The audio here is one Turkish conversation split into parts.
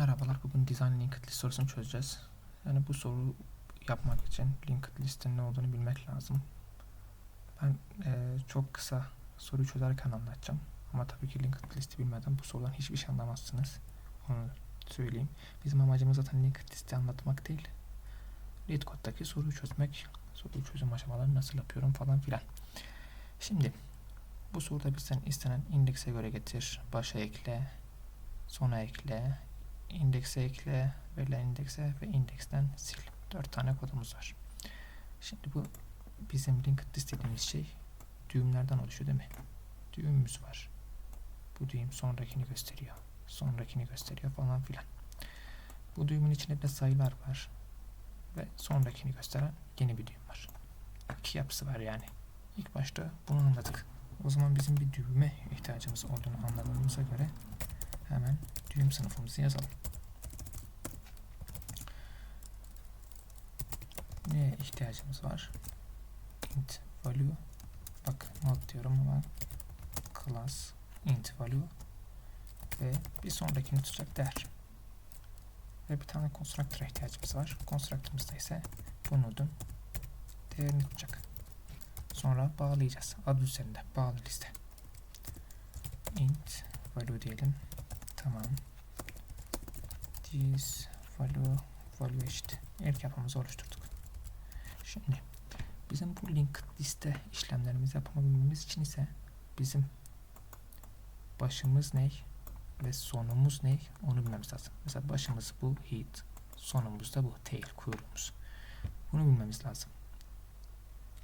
Merhabalar, bugün design linked list sorusunu çözeceğiz. Yani bu soru yapmak için linked listin ne olduğunu bilmek lazım. Ben eee, çok kısa soruyu çözerken anlatacağım. Ama tabii ki linked listi bilmeden bu sorudan hiçbir şey anlamazsınız. Onu söyleyeyim. Bizim amacımız zaten linked listi anlatmak değil. LeetCode'daki soruyu çözmek, soruyu çözüm aşamalarını nasıl yapıyorum falan filan. Şimdi bu soruda bizden istenen indekse göre getir, başa ekle, sona ekle, indekse ekle, verilen indekse ve indeksten sil. Dört tane kodumuz var. Şimdi bu bizim linked list dediğimiz şey düğümlerden oluşuyor değil mi? Düğümümüz var. Bu düğüm sonrakini gösteriyor. Sonrakini gösteriyor falan filan. Bu düğümün içinde de sayılar var. Ve sonrakini gösteren yeni bir düğüm var. İki yapısı var yani. İlk başta bunu anladık. O zaman bizim bir düğüme ihtiyacımız olduğunu anladığımıza göre hemen düğüm sınıfımızı yazalım. Neye ihtiyacımız var? int value bak not diyorum ama class int value ve bir sonrakini tutacak değer. Ve bir tane constructor'a ihtiyacımız var. Constructor'ımızda ise bu nodun değerini tutacak. Sonra bağlayacağız. Adı üzerinde bağlı liste. int value diyelim. Tamam. This value value eşit. İlk yapımızı oluşturduk. Şimdi bizim bu linked liste işlemlerimizi yapabilmemiz için ise bizim başımız ne ve sonumuz ne onu bilmemiz lazım. Mesela başımız bu heat, sonumuz da bu tail kuyruğumuz. Bunu bilmemiz lazım.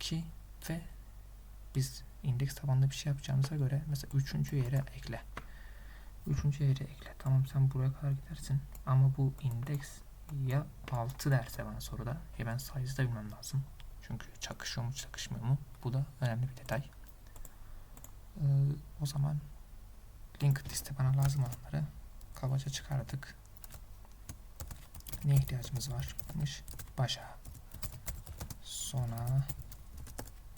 Ki ve biz indeks tabanlı bir şey yapacağımıza göre mesela üçüncü yere ekle. Üçüncü yere ekle. Tamam sen buraya kadar gidersin ama bu indeks ya 6 derse bana soruda ya ben size'ı da bilmem lazım. Çünkü çakışıyor mu çakışmıyor mu? Bu da önemli bir detay. Ee, o zaman linked liste bana lazım olanları kabaca çıkardık. Ne ihtiyacımız varmış? Başa, sona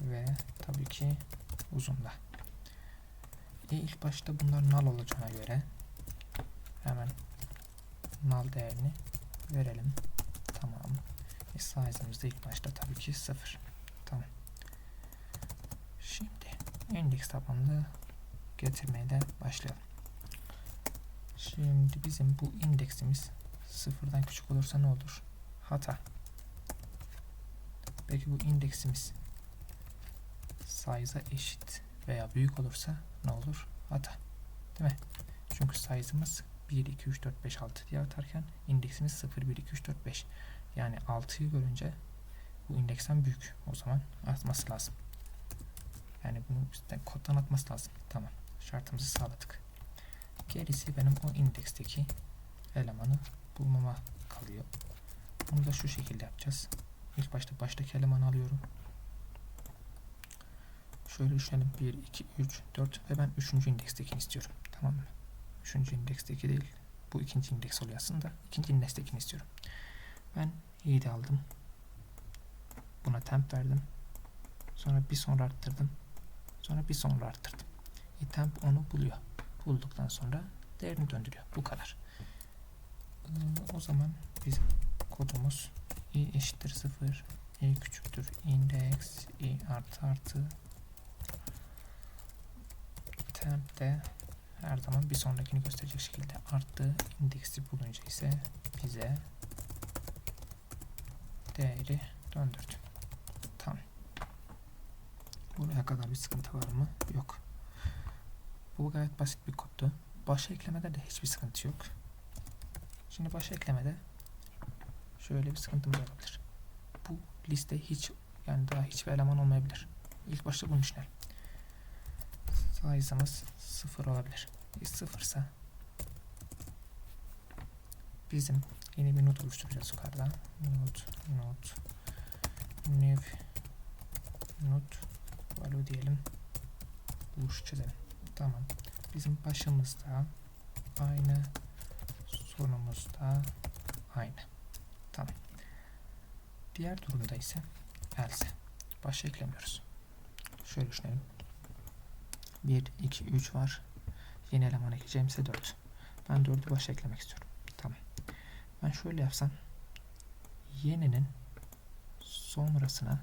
ve tabii ki uzunda. E ilk başta bunlar null olacağına göre hemen null değerini verelim. Tamam. E size'ımız ilk başta tabii ki 0. Tamam. Şimdi indeks tabanlı getirmeye de başlayalım. Şimdi bizim bu indeksimiz sıfırdan küçük olursa ne olur? Hata. Peki bu indeksimiz size'a eşit veya büyük olursa ne olur? Hata. Değil mi? Çünkü size'ımız 1, 2, 3, 4, 5, 6 diye atarken indeksimiz 0, 1, 2, 3, 4, 5. Yani 6'yı görünce bu indeksten büyük. O zaman atması lazım. Yani bunu bizden koddan atması lazım. Tamam. Şartımızı sağladık. Gerisi benim o indeksteki elemanı bulmama kalıyor. Bunu da şu şekilde yapacağız. İlk başta baştaki elemanı alıyorum. Şöyle düşünelim. 1, 2, 3, 4 ve ben 3. indekstekini istiyorum. Tamam mı? 3. indeksteki değil. Bu ikinci indeks oluyor aslında. İkinci indekstekini istiyorum. Ben 7 aldım. Buna temp verdim. Sonra bir sonra arttırdım. Sonra bir sonra arttırdım. E, temp onu buluyor. Bulduktan sonra değerini döndürüyor. Bu kadar. Ee, o zaman bizim kodumuz i eşittir 0 i küçüktür index i artı artı temp de her zaman bir sonrakini gösterecek şekilde arttı. indeksi bulunca ise bize değeri döndürdü. Tamam. Buraya kadar bir sıkıntı var mı? Yok. Bu gayet basit bir koddu. Başa eklemede de hiçbir sıkıntı yok. Şimdi başa eklemede şöyle bir sıkıntımız olabilir. Bu liste hiç yani daha hiçbir eleman olmayabilir. İlk başta bunu düşünelim. Size'ımız sıfır olabilir. E, sıfırsa bizim yeni bir not oluşturacağız yukarıda. Not, not, new not value diyelim. Buluş çizelim. Tamam. Bizim başımızda aynı sonumuzda aynı. Tamam. Diğer durumda ise else. Başa eklemiyoruz. Şöyle düşünelim. 1, 2, 3 var. Yeni eleman ekleyeceğim ise 4. Ben 4'ü başa eklemek istiyorum. Tamam. Ben şöyle yapsam yeninin sonrasına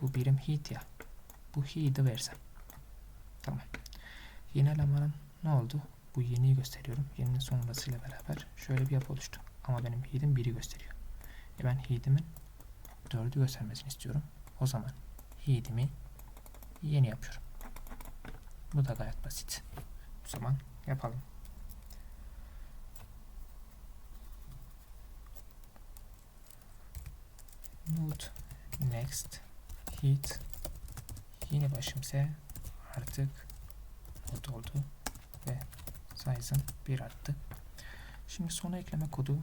bu birim heat ya. Bu heat'i versem. Tamam. Yeni elemanın ne oldu? Bu yeniyi gösteriyorum. Yeninin sonrasıyla beraber şöyle bir yapı oluştu. Ama benim heat'im 1'i gösteriyor. E ben heat'imin 4'ü göstermesini istiyorum. O zaman heat'imi yeni yapıyorum. Bu da gayet basit. O zaman yapalım. Node next heat yeni başımsa artık node oldu ve size'ın 1 arttı. Şimdi sona ekleme kodu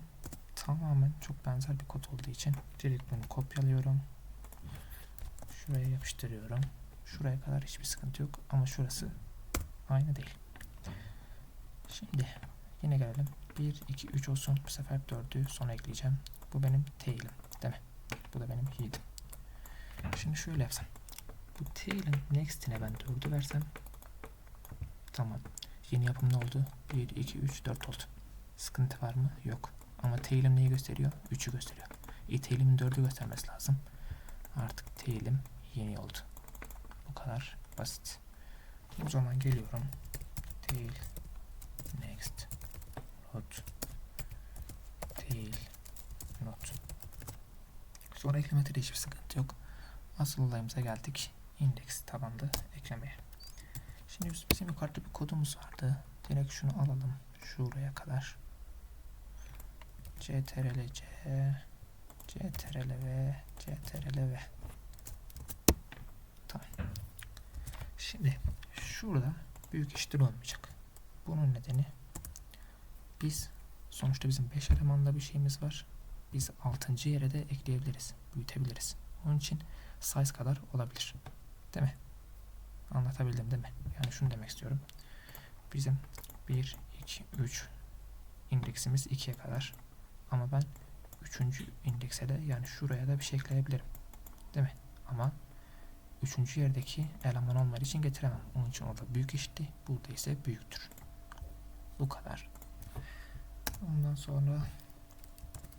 tamamen çok benzer bir kod olduğu için direkt bunu kopyalıyorum. Şuraya yapıştırıyorum. Şuraya kadar hiçbir sıkıntı yok ama şurası aynı değil. Şimdi yine gelelim. 1, 2, 3 olsun. Bu sefer 4'ü sona ekleyeceğim. Bu benim tail'im değil mi? Bu da benim head'im. Şimdi şöyle yapsam. Bu tail'in next'ine ben 4'ü versem tamam. Yeni yapım ne oldu? 1, 2, 3, 4 oldu. Sıkıntı var mı? Yok. Ama tail'im neyi gösteriyor? 3'ü gösteriyor. E tail'imin 4'ü göstermesi lazım. Artık tail'im yeni oldu. Kadar basit. O zaman geliyorum. Tail next not tail not Sonra eklemede hiçbir sıkıntı yok. Asıl olayımıza geldik. Index tabanda eklemeye. Şimdi biz- bizim yukarıda bir kodumuz vardı. Direkt şunu alalım. Şuraya kadar. ctrl c ctrl v ctrl v Tamam. Şimdi şurada büyük eşittir olmayacak. Bunun nedeni biz sonuçta bizim 5 elemanlı bir şeyimiz var. Biz 6. yere de ekleyebiliriz. Büyütebiliriz. Onun için size kadar olabilir. Değil mi? Anlatabildim değil mi? Yani şunu demek istiyorum. Bizim 1, 2, 3 indeksimiz 2'ye kadar. Ama ben 3. indekse de yani şuraya da bir şey ekleyebilirim. Değil mi? Ama üçüncü yerdeki eleman olmadığı için getiremem. Onun için orada büyük eşitti. Burada ise büyüktür. Bu kadar. Ondan sonra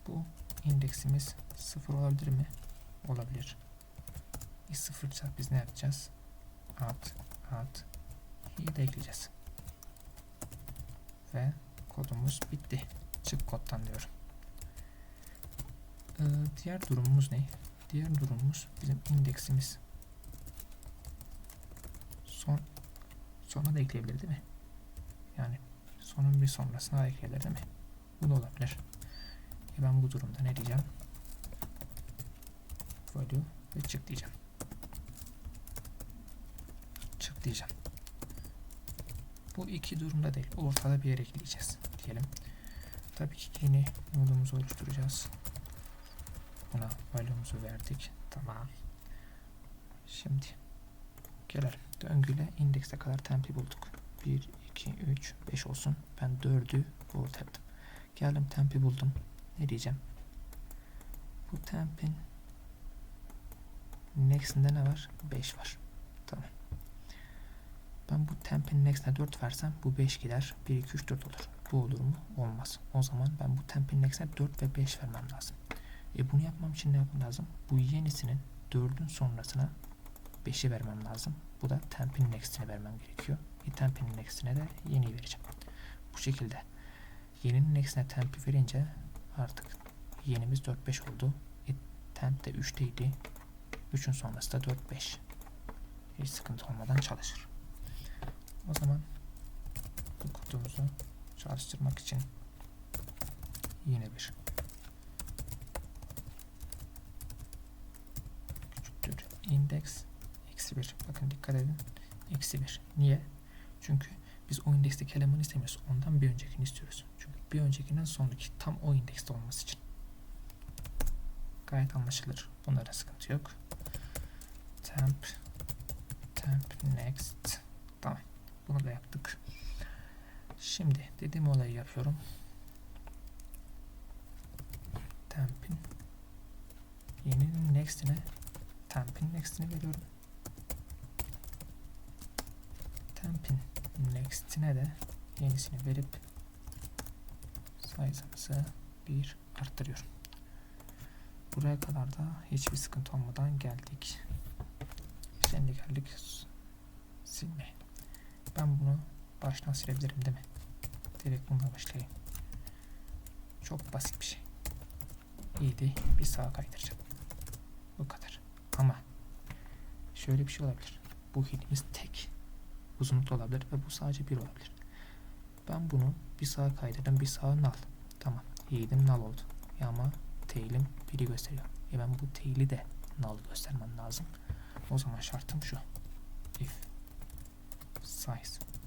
bu indeksimiz sıfır olabilir mi? Olabilir. E sıfırsa biz ne yapacağız? At, at, i'yi de ekleyeceğiz. Ve kodumuz bitti. Çık koddan diyorum. Ee, diğer durumumuz ne? Diğer durumumuz bizim indeksimiz son sona da ekleyebilir değil mi? Yani sonun bir sonrasına da ekleyebilir değil mi? Bu da olabilir. E ben bu durumda ne diyeceğim? Value ve çık diyeceğim. Çık diyeceğim. Bu iki durumda değil. Ortada bir yere ekleyeceğiz diyelim. Tabii ki yeni nodumuzu oluşturacağız. Buna value'umuzu verdik. Tamam. Şimdi gelelim. Döngüyle indekse kadar tempi bulduk. 1, 2, 3, 5 olsun. Ben 4'ü volt ettim. Geldim tempi buldum. Ne diyeceğim? Bu tempin next'inde ne var? 5 var. Tamam. Ben bu tempin next'ine 4 versem bu 5 gider. 1, 2, 3, 4 olur. Bu olur mu? Olmaz. O zaman ben bu tempin next'ine 4 ve 5 vermem lazım. E bunu yapmam için ne yapmam lazım? Bu yenisinin 4'ün sonrasına 5'i vermem lazım. Bu da tempin next'ine vermem gerekiyor. E tempin next'ine de yeni vereceğim. Bu şekilde. Yeninin next'ine tempi verince artık yenimiz 4-5 oldu. E temp de 3'teydi. 3'ün sonrası da 4-5. Hiç sıkıntı olmadan çalışır. O zaman bu kodumuzu çalıştırmak için yine bir küçüktür index eksi 1 bakın dikkat edin. Eksi 1 niye? Çünkü biz o indeksteki elemanı istemiyoruz. Ondan bir öncekini istiyoruz. Çünkü bir öncekinden sonraki tam o indekste olması için. Gayet anlaşılır. Bunlara sıkıntı yok. Temp temp next. Tamam. Bunu da yaptık. Şimdi dediğim olayı yapıyorum. Temp'in yeninin next'ine temp'in next'ini veriyorum. Temp'in next'ine de yenisini verip size'ımızı 1 arttırıyorum. Buraya kadar da hiçbir sıkıntı olmadan geldik. Şimdi geldik silmeye. Ben bunu baştan silebilirim değil mi? Direkt bununla başlayayım. Çok basit bir şey. İyiydi. Bir sağa kaydıracağım. Bu kadar. Ama şöyle bir şey olabilir. Bu hilimiz tek. Uzunlukta olabilir ve bu sadece bir olabilir. Ben bunu bir sağa kaydırdım, bir sağa nal. Tamam. İyiydim nal oldu. Ya ama tailim biri gösteriyor. E ben bu taili de null göstermem lazım. O zaman şartım şu. If size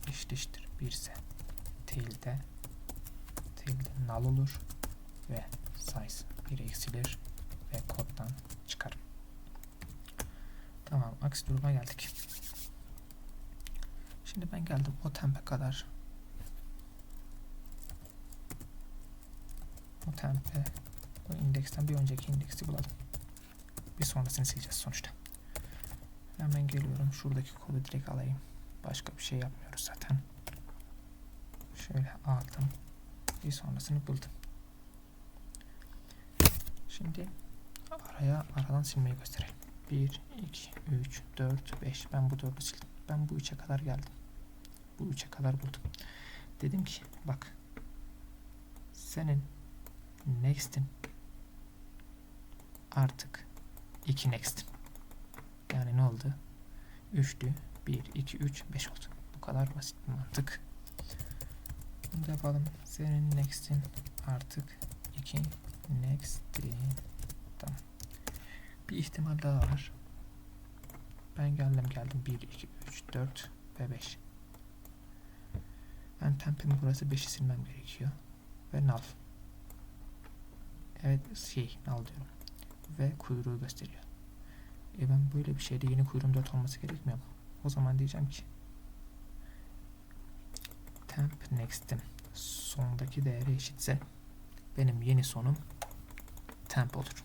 eşittir 1 ise tail'de tail'de null olur ve size 1 eksilir ve koddan çıkarım. Tamam aksi duruma geldik. Şimdi ben geldim o tempe kadar o tempe bu indeksten bir önceki indeksi bulalım. Bir sonrasını sileceğiz sonuçta. Hemen geliyorum. Şuradaki kodu direkt alayım. Başka bir şey yapmıyoruz zaten. Şöyle aldım. Bir sonrasını buldum. Şimdi araya aradan silmeyi gösterelim. 1, 2, 3, 4, 5. Ben bu 4'ü sildim. Ben bu 3'e kadar geldim. Bu 3'e kadar buldum. Dedim ki bak senin next'in artık 2 next. Yani ne oldu? 3'lü 1, 2, 3, 5 oldu. Bu kadar basit bir mantık. Bunu yapalım. Senin next'in artık 2 next'in. Tamam. Bir ihtimal daha var. Ben geldim geldim 1, 2, 3, 4 ve 5. Ben tempimi burası 5'i silmem gerekiyor. Ve null. Evet şey null diyorum. Ve kuyruğu gösteriyor. E ben böyle bir şeyde yeni kuyruğum 4 olması gerekmiyor mu? O zaman diyeceğim ki temp next'im sondaki değeri eşitse benim yeni sonum temp olur.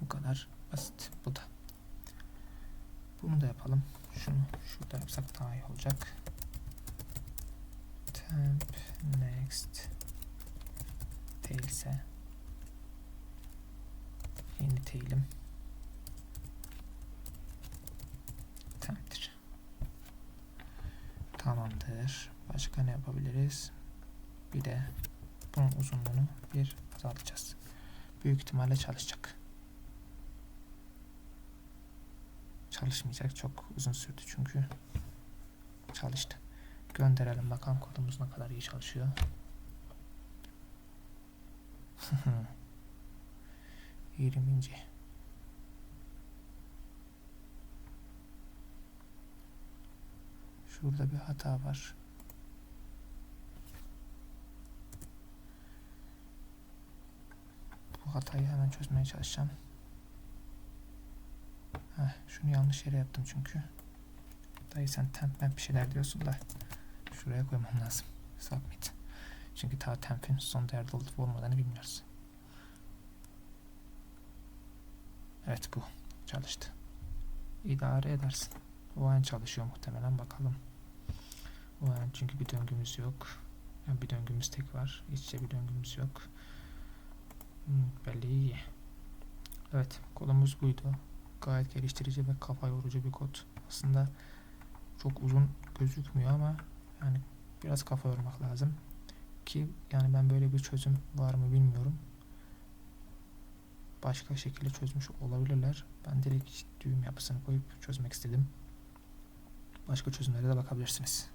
Bu kadar basit. Bu da. Bunu da yapalım. Şunu şurada yapsak daha iyi olacak. Next değilse yeni tailim temp'tir. Tamamdır. Başka ne yapabiliriz? Bir de bunun uzunluğunu bir azaltacağız. Büyük ihtimalle çalışacak. Çalışmayacak. Çok uzun sürdü çünkü. Çalıştı. Gönderelim bakalım kodumuz ne kadar iyi çalışıyor. 20. Şurada bir hata var. Bu hatayı hemen çözmeye çalışacağım. Heh, şunu yanlış yere yaptım çünkü. Dayı sen temp bir şeyler diyorsun da şuraya koymam lazım. Submit. Çünkü ta temp'in son değerde olup olmadığını bilmiyoruz. Evet bu çalıştı. İdare edersin. O an çalışıyor muhtemelen bakalım. O an çünkü bir döngümüz yok. Yani bir döngümüz tek var. İç içe bir döngümüz yok. Hmm, belli iyi. Evet kodumuz buydu. Gayet geliştirici ve kafa yorucu bir kod. Aslında çok uzun gözükmüyor ama yani biraz kafa yormak lazım. Ki yani ben böyle bir çözüm var mı bilmiyorum. Başka şekilde çözmüş olabilirler. Ben direkt düğüm yapısını koyup çözmek istedim. Başka çözümlere de bakabilirsiniz.